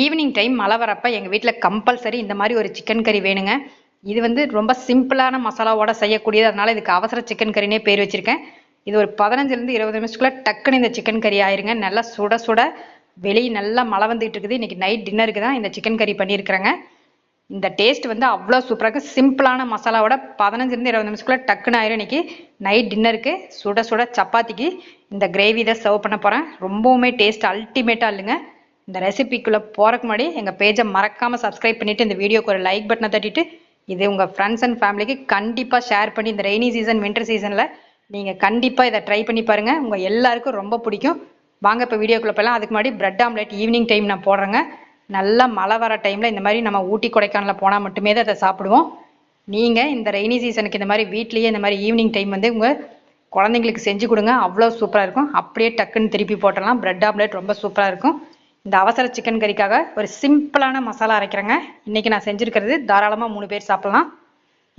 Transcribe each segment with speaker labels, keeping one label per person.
Speaker 1: Evening time மழை வரப்போ எங்கள் வீட்டில் கம்பல்சரி இந்த மாதிரி ஒரு சிக்கன் கறி வேணுங்க. இது வந்து ரொம்ப சிம்பிளான மசாலாவோட செய்யக்கூடியது. அதனால இதுக்கு அவசர சிக்கன் கறினே பேர் வச்சிருக்கேன். இது ஒரு பதினஞ்சுலேருந்து இருபது நிமிஷத்துக்குள்ளே டக்குன்னு இந்த சிக்கன் கறி ஆயிருங்க. நல்லா சுட சுட வெளியே நல்லா மழை வந்துகிட்டு இருக்குது. இன்றைக்கி நைட் டின்னருக்கு தான் இந்த சிக்கன் கறி பண்ணியிருக்கிறேங்க இந்த டேஸ்ட் வந்து அவ்வளோ சூப்பராக இருக்குது சிம்பிளான மசாலாவோட பதினஞ்சுலேருந்து இருபது நிமிஷத்துக்குள்ளே டக்குன்னு ஆயிரும். இன்னைக்கு நைட் டின்னருக்கு சுட சுட சப்பாத்திக்கு இந்த கிரேவி தான் சர்வ் பண்ண போகிறேன் ரொம்பவுமே டேஸ்ட் அல்டிமேட்டாக இல்லைங்க. இந்த ரெசிபிக்குள்ளே போகிறக்கு முன்னாடி எங்கள் பேஜை மறக்காமல் சப்ஸ்கிரைப் பண்ணிவிட்டு இந்த வீடியோக்கு ஒரு லைக் பட்டனை தட்டிட்டு இது உங்கள் ஃப்ரெண்ட்ஸ் அண்ட் ஃபேமிலிக்கு கண்டிப்பாக ஷேர் பண்ணி இந்த ரெய்னி சீசன் வின்டர் சீசனில் நீங்கள் கண்டிப்பாக இதை ட்ரை பண்ணி பாருங்கள் உங்கள் எல்லாருக்கும் ரொம்ப பிடிக்கும். வாங்க இப்போ வீடியோக்குள்ளே போகலாம் அதுக்கு முன்னாடி பிரெட் ஆம்லெட் ஈவினிங் டைம் நான் போடுறேங்க. நல்லா மழை வர டைமில் இந்த மாதிரி நம்ம ஊட்டி கொடைக்கானலில் போனால் மட்டுமே தான் அதை சாப்பிடுவோம். நீங்கள் இந்த ரெய்னி சீசனுக்கு இந்த மாதிரி வீட்லேயே இந்த மாதிரி ஈவினிங் டைம் வந்து உங்கள் குழந்தைங்களுக்கு செஞ்சு கொடுங்க. அவ்வளோ சூப்பராக இருக்கும். அப்படியே டக்குன்னு திருப்பி போட்டலாம் பிரெட் ஆம்லெட் ரொம்ப சூப்பராக இருக்கும். இந்த அவசர சிக்கன் கறிக்காக ஒரு சிம்பிளான மசாலா அரைக்கிறேங்க. இன்றைக்கி நான் செஞ்சுருக்கிறது தாராளமாக மூணு பேர் சாப்பிட்லாம்.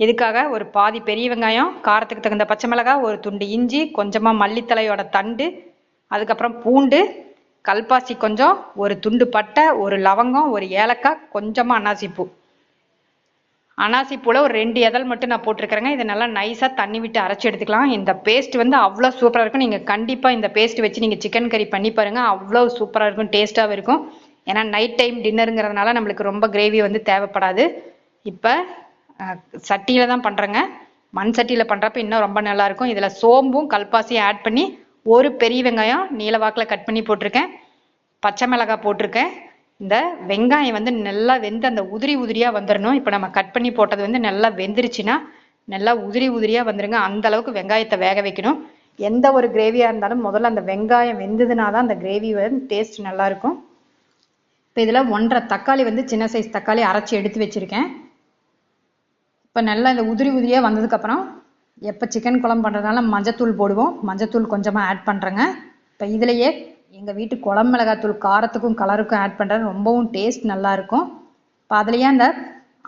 Speaker 1: இதுக்காக ஒரு பாதி பெரிய வெங்காயம் காரத்துக்கு தகுந்த பச்சை மிளகாய் ஒரு துண்டு இஞ்சி கொஞ்சமாக மல்லித்தலையோட தண்டு அதுக்கப்புறம் பூண்டு கல்பாசி கொஞ்சம் ஒரு துண்டு பட்டை ஒரு லவங்கம் ஒரு ஏலக்காய் கொஞ்சமாக அன்னாசிப்பூ. அனாசிப்பூவில் ஒரு ரெண்டு இதழ் மட்டும் நான் போட்டிருக்கிறேங்க. இதை நல்லா நைஸாக தண்ணி விட்டு அரைச்சி எடுத்துக்கலாம். இந்த பேஸ்ட் வந்து அவ்வளோ சூப்பராக இருக்கும். நீங்கள் கண்டிப்பாக இந்த பேஸ்ட் வச்சு நீங்கள் சிக்கன் கறி பண்ணி பாருங்கள் அவ்வளோ சூப்பராக இருக்கும். டேஸ்ட்டாகவும் இருக்கும். ஏன்னா நைட் டைம் டின்னருங்கிறதுனால நம்மளுக்கு ரொம்ப கிரேவி வந்து தேவைப்படாது. இப்போ சட்டியில் தான் பண்ணுறேங்க மண் சட்டியில் பண்ணுறப்ப இன்னும் ரொம்ப நல்லாயிருக்கும் இதில் சோம்பும் கல்பாசியும் ஆட் பண்ணி ஒரு பெரிய வெங்காயம் நீல வாக்கில் கட் பண்ணி போட்டிருக்கேன். பச்சை மிளகாய் போட்டிருக்கேன். இந்த வெங்காயம் வந்து நல்லா வெந்து அந்த உதிரி உதிரியாக வந்துடணும் இப்போ நம்ம கட் பண்ணி போட்டது வந்து நல்லா வெந்துருச்சுன்னா நல்லா உதிரி உதிரியாக வந்துருங்க. அந்த அளவுக்கு வெங்காயத்தை வேக வைக்கணும். எந்த ஒரு கிரேவியாக இருந்தாலும் முதல்ல அந்த வெங்காயம் வெந்ததுனா தான் அந்த கிரேவி வந்து டேஸ்ட் நல்லாயிருக்கும். இப்போ இதில் ஒன்றரை தக்காளி வந்து சின்ன சைஸ் தக்காளி அரைச்சி எடுத்து வச்சுருக்கேன். இப்போ நல்லா இந்த உதிரி உதிரியாக வந்ததுக்கப்புறம் எப்போ சிக்கன் குழம்பு பண்ணுறதுனால மஞ்சத்தூள் போடுவோம். மஞ்சத்தூள் கொஞ்சமாக ஆட் பண்ணுறேங்க இப்போ இதுலேயே எங்கள் வீட்டு குழம்பு மிளகாத்தூள் காரத்துக்கும் கலருக்கும் ஆட் பண்ணுறது ரொம்பவும் டேஸ்ட் நல்லாயிருக்கும். இப்போ அதுலேயே அந்த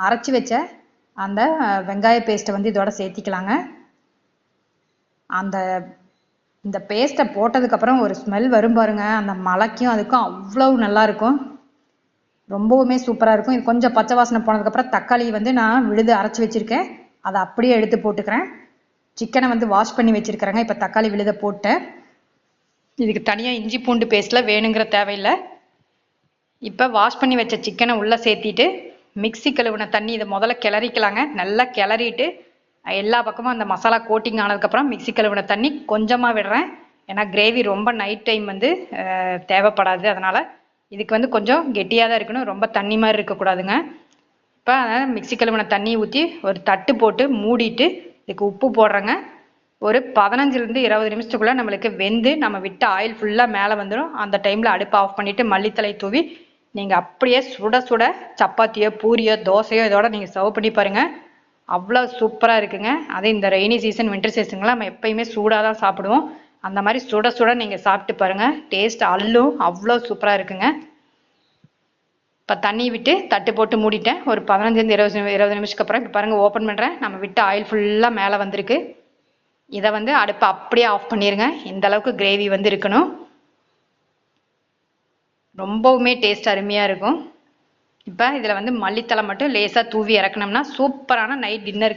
Speaker 1: அரைச்சி வச்ச அந்த வெங்காய பேஸ்ட்டை வந்து இதோட சேர்த்திக்கலாங்க. அந்த இந்த பேஸ்ட்டை போட்டதுக்கப்புறம் ஒரு ஸ்மெல் வரும் பாருங்க. அந்த மலைக்கும் அதுக்கும் அவ்வளோ நல்லாயிருக்கும். ரொம்பவுமே சூப்பராக இருக்கும். இது கொஞ்சம் பச்சை வாசனை போனதுக்கப்புறம் தக்காளி வந்து நான் விழுது அரைச்சி வச்சுருக்கேன். அதை அப்படியே எடுத்து போட்டுக்கிறேன். சிக்கனை வந்து வாஷ் பண்ணி வச்சுருக்கிறேங்க. இப்போ தக்காளி விழுத போட்டேன். இதுக்கு தனியாக இஞ்சி பூண்டு பேஸ்ட்டில் வேணுங்கிற தேவையில்லை. இப்போ வாஷ் பண்ணி வச்ச சிக்கனை உள்ளே சேர்த்திட்டு மிக்சி கழுவின தண்ணி இதை முதல்ல கிளறிக்கலாங்க. நல்லா கிளறிட்டு எல்லா பக்கமும் அந்த மசாலா கோட்டிங் ஆனதுக்கப்புறம் மிக்சி கழுவின தண்ணி கொஞ்சமாக விடுறேன். ஏன்னா கிரேவி ரொம்ப நைட் டைம் வந்து தேவைப்படாது. அதனால் இதுக்கு வந்து கொஞ்சம் கெட்டியாக தான் இருக்கணும். ரொம்ப தண்ணி மாதிரி இருக்கக்கூடாதுங்க. இப்போ அதனால் மிக்சி கழுவின தண்ணி ஊற்றி ஒரு தட்டு போட்டு மூடிட்டு இதுக்கு உப்பு போடுறேங்க. ஒரு பதினஞ்சுலேருந்து இருபது நிமிஷத்துக்குள்ளே நம்மளுக்கு வெந்து நம்ம விட்ட ஆயில் ஃபுல்லாக மேலே வந்துடும் அந்த டைமில் அடுப்பை ஆஃப் பண்ணிவிட்டு மல்லித்தலை தூவி நீங்கள் அப்படியே சுட சுட சப்பாத்தியோ பூரியோ தோசையோ இதோட நீங்கள் சர்வ் பண்ணி பாருங்கள் அவ்வளோ சூப்பராக இருக்குங்க. அதே இந்த ரெய்னி சீசன் வின்டர் சீசனில் நம்ம எப்பயுமே சூடாக தான் சாப்பிடுவோம். அந்த மாதிரி சுட சுட நீங்கள் சாப்பிட்டு பாருங்கள் டேஸ்ட் அல்லும் அவ்வளோ சூப்பராக இருக்குங்க. இப்போ தண்ணி விட்டு தட்டு போட்டு மூடிட்டேன். ஒரு பதினஞ்சுலேருந்து இருபது இருபது நிமிஷத்துக்கு அப்புறம் இப்போ பாருங்கள் ஓப்பன் பண்ணுறேன் நம்ம விட்ட ஆயில் ஃபுல்லாக மேலே வந்திருக்கு. இதை வந்து அடுப்பை அப்படியே ஆஃப் பண்ணிடுங்க இந்த அளவுக்கு கிரேவி வந்து இருக்கணும். ரொம்பவுமே டேஸ்ட் அருமையாக இருக்கும். இப்போ இதில் வந்து மல்லித்தலை மட்டும் லேசாக தூவி இறக்கணும்னா சூப்பரான நைட் டின்னருக்கு